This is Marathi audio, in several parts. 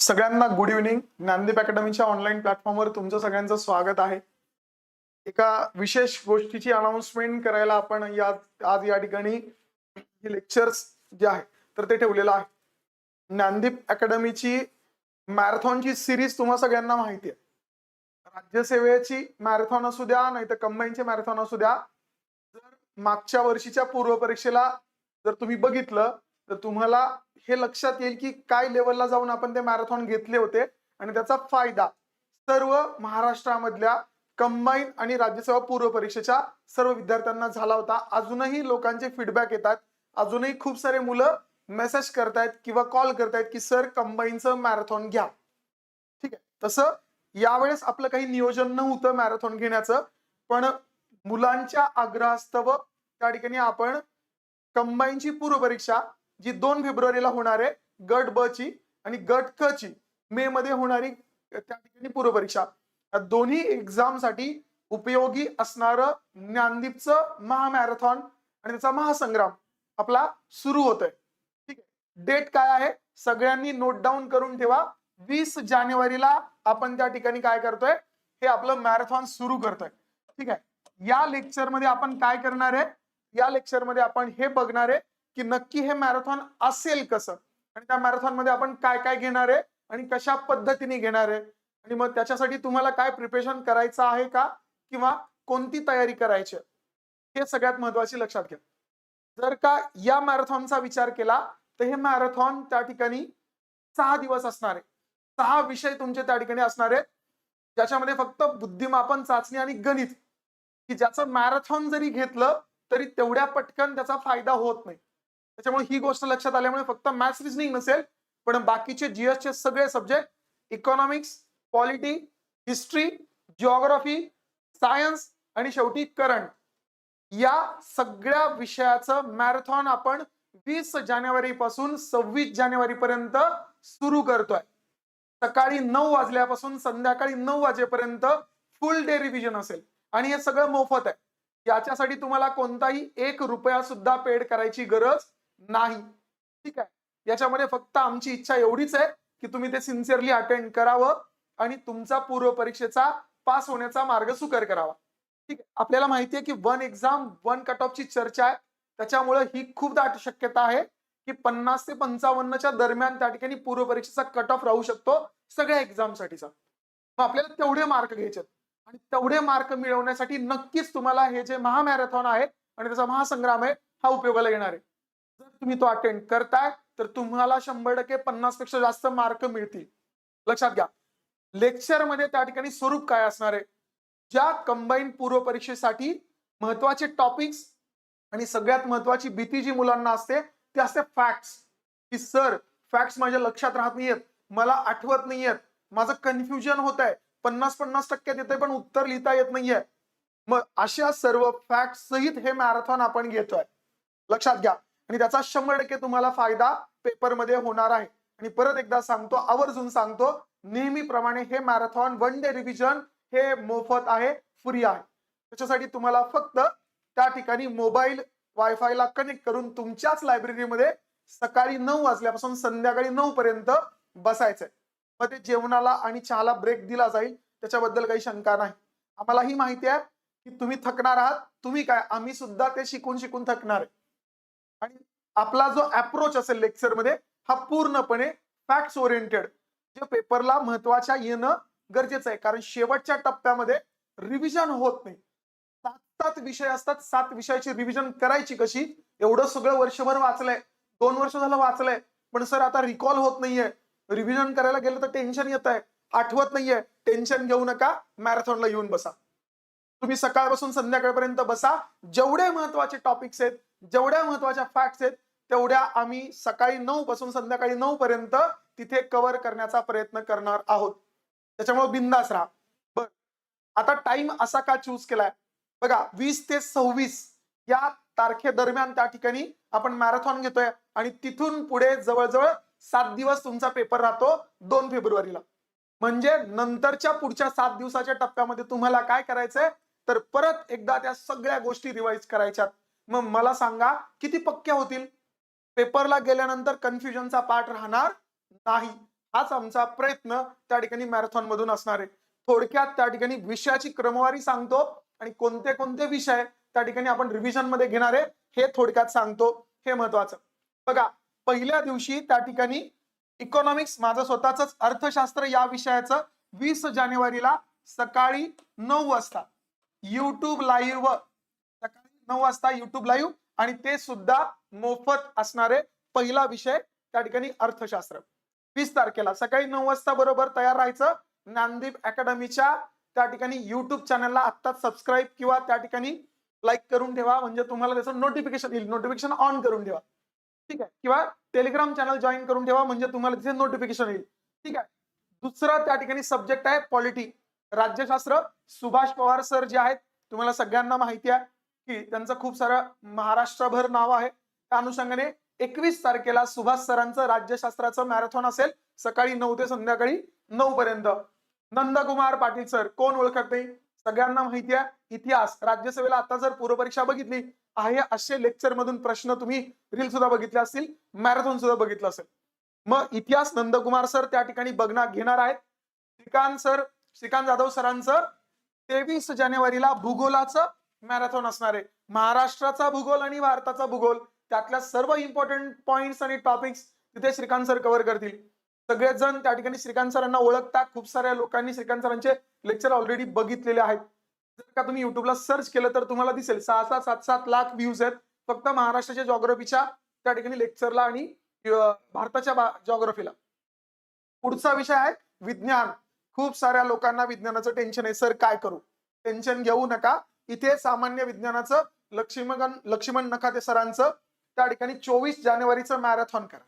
सगळ्यांना गुड इव्हनिंग ज्ञानदीप अकॅडमीच्या ऑनलाईन प्लॅटफॉर्मवर तुमचं सगळ्यांचं स्वागत आहे. एका विशेष गोष्टीची अनाउन्समेंट करायला आपण या आज या ठिकाणी हे लेक्चर्स जे आहे तर ते ठेवलेलं आहे. ज्ञानदीप अकॅडमीची मॅरेथॉनची सिरीज तुम्हा सगळ्यांना माहिती आहे. राज्यसेवेची मॅरेथॉन असू द्या नाही तर कंबाईनचे मॅरेथॉन असू द्या. जर मागच्या वर्षीच्या पूर्व परीक्षेला जर तुम्ही बघितलं तर तुम्हाला हे लक्षात येईल की काय लेवलला जाऊन आपण ते मॅरेथॉन घेतले होते आणि त्याचा फायदा सर्व महाराष्ट्रामधल्या कंबाईन आणि राज्यसेवा पूर्व परीक्षेच्या सर्व विद्यार्थ्यांना झाला होता. अजूनही लोकांचे फीडबॅक येतात. अजूनही खूप सारे मुलं मेसेज करतायत किंवा कॉल करतायत की सर कंबाईनचं मॅरेथॉन घ्या. ठीक आहे? तसं यावेळेस आपलं काही नियोजन नव्हतं मॅरेथॉन घेण्याचं पण मुलांच्या आग्रहास्तव त्या ठिकाणी आपण कंबाईनची पूर्व परीक्षा जी दोन फेब्रुवारीला होणार आहे गट ब ची आणि गट क ची. मे मध्ये होणारी त्या ठिकाणी पूर्व परीक्षा या दोन्ही एक्झामसाठी उपयोगी असणारं ज्ञानदीपचं महामॅरेथॉन आणि त्याचा महासंग्राम आपला सुरू होतोय. ठीक आहे. डेट काय आहे? सगळ्यांनी नोट डाऊन करून ठेवा. वीस जानेवारीला आपण त्या ठिकाणी काय करतोय? हे आपलं मॅरेथॉन सुरू करतोय. ठीक आहे. या लेक्चरमध्ये आपण काय करणार आहे? या लेक्चरमध्ये आपण हे बघणार आहे. की नक्की हे मॅरेथॉन असेल कसं? आणि त्या मॅरेथॉनमध्ये आपण काय काय घेणार आहे आणि कशा पद्धतीने घेणार आहे? आणि मग त्याच्यासाठी तुम्हाला काय प्रिपरेशन करायचं आहे का? किंवा कोणती तयारी करायची हे सगळ्यात महत्वाची लक्षात घ्या. जर का या मॅरेथॉनचा विचार केला तर हे मॅरेथॉन त्या ठिकाणी सहा दिवस असणार आहे. सहा विषय तुमचे त्या ठिकाणी असणार आहेत. ज्याच्यामध्ये फक्त बुद्धिमापन चाचणी आणि गणित. की ज्याचं मॅरेथॉन जरी घेतलं तरी तेवढ्या पटकन त्याचा फायदा होत नाही. त्याच्यामुळे ही गोष्ट लक्षात आल्यामुळे फक्त मॅथ्स रिझनिंग नसेल पण बाकीचे जीएसचे सगळे subject economics polity history geography science आणि शेवटी करंट या सगळ्या विषयाचं मॅरेथॉन आपण वीस जानेवारी पासून सव्वीस जानेवारी पर्यंत सुरू करतोय. सकाळी नऊ वाजल्यापासून संध्याकाळी नऊ वाजेपर्यंत फुल डे रिव्हिजन असेल. आणि हे सगळं मोफत आहे. याच्यासाठी तुम्हाला कोणताही एक रुपया सुद्धा पेड करायची गरज नाही. ठीक आहे. याच्यामध्ये फक्त आमची इच्छा एवढीच आहे की तुम्ही ते सिन्सिअरली अटेंड करावं आणि तुमचा पूर्व परीक्षेचा पास होण्याचा मार्ग सुकर करावा. ठीक आहे. आपल्याला माहिती आहे की वन एक्झाम वन कट ऑफची चर्चा आहे. त्याच्यामुळे ही खूप दाट शक्यता आहे की पन्नास ते पंचावन्नच्या दरम्यान त्या ठिकाणी पूर्व परीक्षेचा कट ऑफ राहू शकतो सगळ्या एक्झामसाठीचा मग आपल्याला तेवढे मार्क घ्यायचे आणि तेवढे मार्क मिळवण्यासाठी नक्कीच तुम्हाला हे जे महामॅरेथॉन आहे आणि त्याचा महासंग्राम आहे हा उपयोगाला येणार आहे. तुम्ही तो अटेंड करताय तर तुम्हाला शंभर टक्के पन्नासपेक्षा जास्त मार्क मिळतील. लक्षात घ्या. लेक्चरमध्ये त्या ठिकाणी स्वरूप काय असणार आहे? ज्या कंबाईन पूर्व परीक्षेसाठी महत्त्वाचे टॉपिक्स आणि सगळ्यात महत्वाची भीती जी मुलांना असते ती असते फॅक्ट्स की सर फॅक्ट्स माझ्या लक्षात राहत नाहीयेत. मला आठवत नाहीयेत. माझं कन्फ्युजन होत आहे पन्नास पन्नास टक्क्यात येते पण उत्तर लिहिता येत नाहीये. मग अशा सर्व फॅक्ट सहित हे मॅरेथॉन आपण घेतोय. लक्षात घ्या. आणि त्याचा शंभर टक्के तुम्हाला फायदा पेपरमध्ये होणार आहे. आणि परत एकदा सांगतो आवर्जून सांगतो नेहमीप्रमाणे हे मॅरेथॉन वन डे रिव्हिजन हे मोफत आहे फ्री आहे. त्याच्यासाठी तुम्हाला फक्त त्या ठिकाणी मोबाईल वायफायला कनेक्ट करून तुमच्याच लायब्ररीमध्ये सकाळी नऊ वाजल्यापासून संध्याकाळी नऊ पर्यंत बसायचंय. मग ते जेवणाला आणि चहाला ब्रेक दिला जाईल त्याच्याबद्दल काही शंका नाही. आम्हाला ही माहिती आहे की तुम्ही थकणार आहात तुम्ही काय आम्ही सुद्धा ते शिकून शिकून थकणार आहे. आणि आपला जो अप्रोच असेल लेक्चरमध्ये हा पूर्णपणे फॅक्ट्स ओरिएंटेड जे पेपरला महत्त्वाच्या येणं गरजेचं आहे. कारण शेवटच्या टप्प्यामध्ये रिव्हिजन होत नाही. सात सात विषय असतात. सात विषयाची रिव्हिजन करायची कशी? एवढं सगळं वर्षभर वाचलंय. दोन वर्ष झालं वाचलंय. पण सर आता रिकॉल होत नाहीये. रिव्हिजन करायला गेलं तर टेन्शन येत आहे. आठवत नाहीये. टेन्शन घेऊ नका. मॅरेथॉनला येऊन बसा. तुम्ही सकाळपासून संध्याकाळपर्यंत बसा. जेवढे महत्त्वाचे टॉपिक्स आहेत जेवढ्या महत्त्वाच्या फॅक्ट्स आहेत तेवढ्या आम्ही सकाळी नऊ पासून संध्याकाळी नऊ पर्यंत तिथे कव्हर करण्याचा प्रयत्न करणार आहोत. त्याच्यामुळे बिंदास राहा. बर. आता टाइम असा का चूज केलाय? बघा वीस ते सव्वीस या तारखेदरम्यान त्या ठिकाणी आपण मॅरेथॉन घेतोय आणि तिथून पुढे जवळजवळ सात दिवस तुमचा पेपर राहतो दोन फेब्रुवारीला. म्हणजे नंतरच्या पुढच्या सात दिवसाच्या टप्प्यामध्ये तुम्हाला काय करायचंय? तर परत एकदा त्या सगळ्या गोष्टी रिवाइज करायच्यात. मग मला सांगा किती पक्क्या होतील? पेपरला गेल्यानंतर कन्फ्युजनचा पाठ राहणार नाही. हाच आमचा प्रयत्न त्या ठिकाणी मॅरेथॉन मधून असणार आहे. थोडक्यात त्या ठिकाणी विषयाची क्रमवारी सांगतो आणि कोणते कोणते विषय त्या ठिकाणी आपण रिव्हिजनमध्ये घेणार आहे हे थोडक्यात सांगतो. हे महत्वाचं बघा पहिल्या दिवशी त्या ठिकाणी इकॉनॉमिक्स माझं स्वतःच अर्थशास्त्र या विषयाचं वीस जानेवारीला सकाळी नऊ वाजता. युट्यूब लाईव्ह नऊ वाजता युट्यूब लाईव्ह आणि ते सुद्धा मोफत असणारे पहिला विषय त्या ठिकाणी अर्थशास्त्र. वीस तारखेला सकाळी नऊ वाजता बरोबर तयार राहायचं. ज्ञानदीप अकॅडमीच्या त्या ठिकाणी युट्यूब चॅनलला आत्ताच सबस्क्राईब किंवा त्या ठिकाणी लाईक करून ठेवा. म्हणजे तुम्हाला त्याचं नोटिफिकेशन येईल. नोटिफिकेशन ऑन करून ठेवा. ठीक आहे? किंवा टेलिग्राम चॅनल जॉईन करून ठेवा. म्हणजे तुम्हाला तिथे नोटिफिकेशन येईल. ठीक आहे? दुसरा त्या ठिकाणी सब्जेक्ट आहे पॉलिटी राज्यशास्त्र. सुभाष पवार सर जे आहेत तुम्हाला सगळ्यांना माहिती आहे. की त्यांचा खूप सारा महाराष्ट्रभर नाव आहे. त्या अनुषंगाने एकवीस तारखेला सुभाष सरांचं राज्यशास्त्राचं मॅरेथॉन असेल. सकाळी नऊ ते संध्याकाळी नऊ पर्यंत. नंदकुमार पाटील सर कोण ओळखत नाही? सगळ्यांना माहिती आहे इतिहास. राज्यसभेला आता जर पूर्वपरीक्षा बघितली आहे असे लेक्चर मधून प्रश्न तुम्ही रील सुद्धा बघितले असतील मॅरेथॉन सुद्धा बघितलं असेल. मग इतिहास नंदकुमार सर त्या ठिकाणी बघणार घेणार आहेत. श्रीकांत सर श्रीकांत जाधव सरांचं तेवीस जानेवारीला भूगोलाचं मॅरेथॉन असणार आहे. महाराष्ट्राचा भूगोल आणि भारताचा भूगोल त्यातल्या सर्व इम्पॉर्टंट पॉइंट्स आणि टॉपिक्स तिथे श्रीकांत सर कव्हर करतील. सगळेच जण त्या ठिकाणी श्रीकांत सरांना ओळखता खूप साऱ्या लोकांनी श्रीकांत सरांचे लेक्चर ऑलरेडी बघितलेले आहेत. जर का तुम्ही युट्यूबला सर्च केलं तर तुम्हाला दिसेल. सहा सहा सात सात लाख व्ह्यूज आहेत. फक्त महाराष्ट्राच्या जॉग्रफीच्या त्या ठिकाणी लेक्चरला आणि भारताच्या जॉग्रफीला पुढचा विषय आहे विज्ञान. खूप साऱ्या लोकांना विज्ञानाचं टेन्शन आहे. सर काय करू? टेन्शन घेऊ नका. इथे सामान्य विज्ञानाचं लक्ष्मण लक्ष्मण नखाते सरांचं त्या ठिकाणी चोवीस जानेवारीचं मॅरेथॉन करा.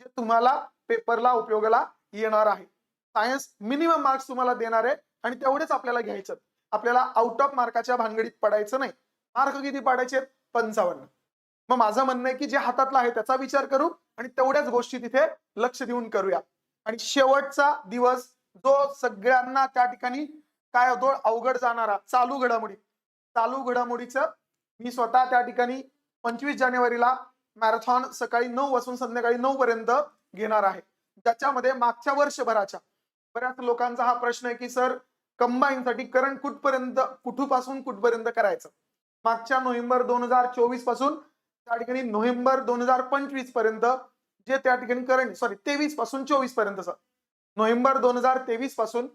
जे तुम्हाला पेपरला उपयोगाला येणार आहे. सायन्स मिनिमम मार्क्स तुम्हाला देणार आहे आणि तेवढेच आपल्याला घ्यायचं आपल्याला आउट ऑफ मार्काच्या भानगडीत पडायचं नाही. मार्क किती पाडायचे पंचावन्न. मग माझं म्हणणं आहे की जे हातातला आहे त्याचा विचार करू आणि तेवढ्याच गोष्टी तिथे लक्ष देऊन करूया. आणि शेवटचा दिवस जो सगळ्यांना त्या ठिकाणी काय होतो? अवघड जाणारा चालू घडामोडी. चालू घडामोडीचं. मी स्वतः त्या ठिकाणी पंचवीस जानेवारीला मॅरेथॉन सकाळी नऊ वाजून संध्याकाळी नऊ पर्यंत घेणार आहे. ज्याच्यामध्ये मागच्या वर्षभराच्या बऱ्याच लोकांचा हा प्रश्न आहे की सर कंबाईन साठी करंट कुठपर्यंत कुठूपासून कुठपर्यंत करायचं? मागच्या नोव्हेंबर दोन हजार चोवीसपासून त्या ठिकाणी नोव्हेंबर दोन हजार पंचवीसपर्यंत जे त्या ठिकाणी करंट सॉरी तेवीसपासून चोवीसपर्यंत नोव्हेंबर दोन हजार तेवीसपासून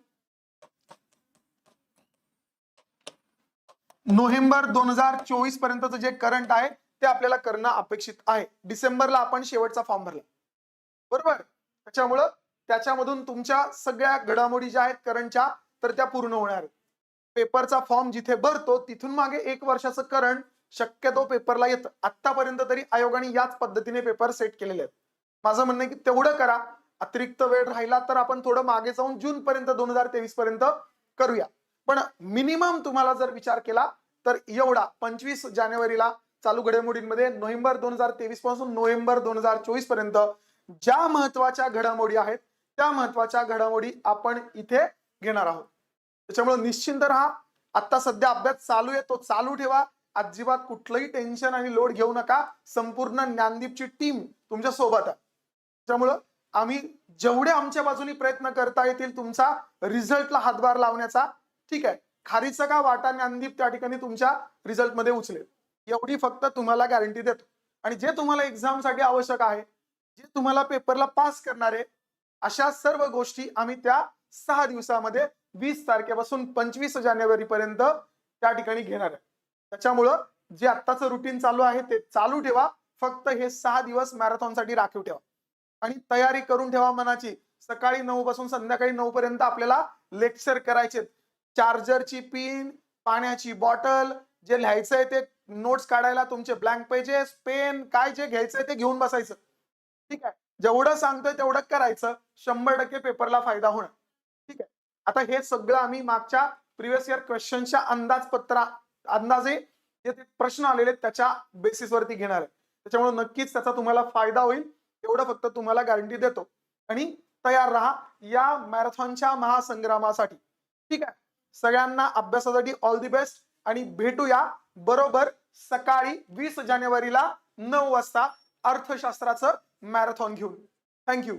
नोव्हेंबर दोन हजार चोवीस पर्यंतचं जे करंट आहे ते आपल्याला करणं अपेक्षित आहे. डिसेंबरला आपण शेवटचा फॉर्म भरला. बरोबर? त्याच्यामुळं त्याच्यामधून तुमच्या सगळ्या घडामोडी ज्या आहेत करंटच्या तर त्या पूर्ण होणार पेपरचा फॉर्म जिथे भरतो तिथून मागे एक वर्षाचं करंट शक्यतो पेपरला येतं. आतापर्यंत तरी आयोगाने याच पद्धतीने पेपर सेट केलेले आहेत. माझं म्हणणं आहे की तेवढं करा. अतिरिक्त वेळ राहिला तर आपण थोडं मागे जाऊन जून पर्यंत दोन हजार तेवीस पर्यंत करूया. पण मिनिमम तुम्हाला जर विचार केला तर एवढा पंचवीस जानेवारीला चालू घडामोडींमध्ये नोव्हेंबर दोन हजार तेवीसपासून नोव्हेंबर दोन हजार चोवीसपर्यंत ज्या महत्त्वाच्या घडामोडी आहेत त्या महत्त्वाच्या घडामोडी आपण इथे घेणार आहोत. त्याच्यामुळे निश्चिंत राहा. आता सध्या अभ्यास चालू आहे तो चालू ठेवा. अजिबात कुठलंही टेन्शन आणि लोड घेऊ नका. संपूर्ण ज्ञानदीपची टीम तुमच्यासोबत आहे. त्यामुळं आम्ही जेवढे आमच्या बाजूनी प्रयत्न करता येतील तुमचा रिझल्टला हातभार लावण्याचा ठीक आहे. खारीचा का वाटा ज्ञानदीप त्या ठिकाणी तुमच्या रिझल्टमध्ये उचलेल. एवढी फक्त तुम्हाला गॅरंटी देतो. आणि जे तुम्हाला एक्झामसाठी आवश्यक आहे जे तुम्हाला पेपरला पास करणार आहे अशा सर्व गोष्टी आम्ही त्या सहा दिवसामध्ये वीस तारखेपासून पंचवीस जानेवारी पर्यंत त्या ठिकाणी घेणार आहे. त्याच्यामुळं जे आत्ताचं रुटीन चालू आहे ते चालू ठेवा. फक्त हे सहा दिवस मॅरेथॉनसाठी राखीव ठेवा. आणि तयारी करून ठेवा मनाची. सकाळी नऊ पासून संध्याकाळी नऊ पर्यंत आपल्याला लेक्चर करायचे चार्जरची पिन पाण्याची बॉटल जे लिहायचंय ते नोट्स काढायला तुमचे ब्लँक पेजेस पेन काय जे घ्यायचंय ते घेऊन बसायचं. ठीक आहे? जेवढं सांगतोय तेवढं करायचं. शंभर टक्के पेपरला फायदा होणार. ठीक आहे? आता हे सगळं आम्ही मागच्या प्रिव्हियस इयर क्वेश्चनच्या अंदाजपत्रा अंदाजे जे ते प्रश्न आलेले त्याच्या बेसिसवरती घेणार आहे. त्याच्यामुळे नक्कीच त्याचा तुम्हाला फायदा होईल. एवढं फक्त तुम्हाला गॅरंटी देतो. आणि तयार राहा या मॅरेथॉनच्या महासंग्रामासाठी. ठीक आहे? सगळ्यांना अभ्यासासाठी ऑल दी बेस्ट आणि भेटूया बरोबर सकाळी वीस जानेवारीला नऊ वाजता अर्थशास्त्राचं मॅरेथॉन घेऊन. थँक्यू